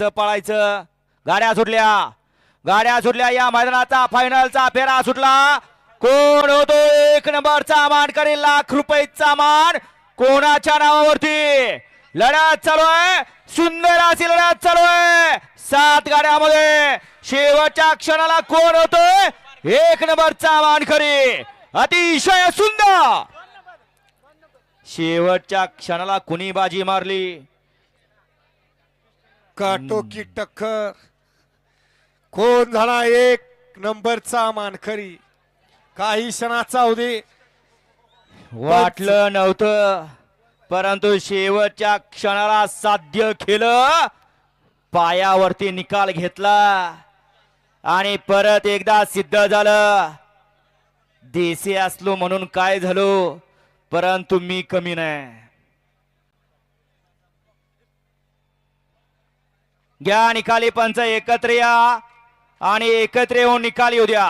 पळायचं. गाड्या सुटल्या. गाड्या सुटल्या या मैदानाचा फायनलचा फेरा सुटला. कोण होतो? एक नंबरचा मान करेल लाख रुपयेचा मान. कोणाच्या नावावरती? लढ्यात चालू आहे. सुंदर अशी लढ्यात चालू आहे. सात गाड्यामध्ये. शेवटच्या क्षणाला कोण होतोय एक नंबरचा मानकरी. अतिशय सुंदर. शेवटच्या क्षणाला कुणी बाजी मारली? काटोकी टक्कर. कोण झाला एक नंबरचा मानकरी? काही क्षणाचा उदे वाटलं नव्हतं परंतु शेवटच्या क्षणाला साध्य केलं. पायावरती निकाल घेतला आणि परत एकदा सिद्ध झालं. देसी असलो म्हणून काय झालो परंतु मी कमी नाही. घ्या निकाली पंच एकत्र या आणि एकत्र येऊन निकाल येऊ द्या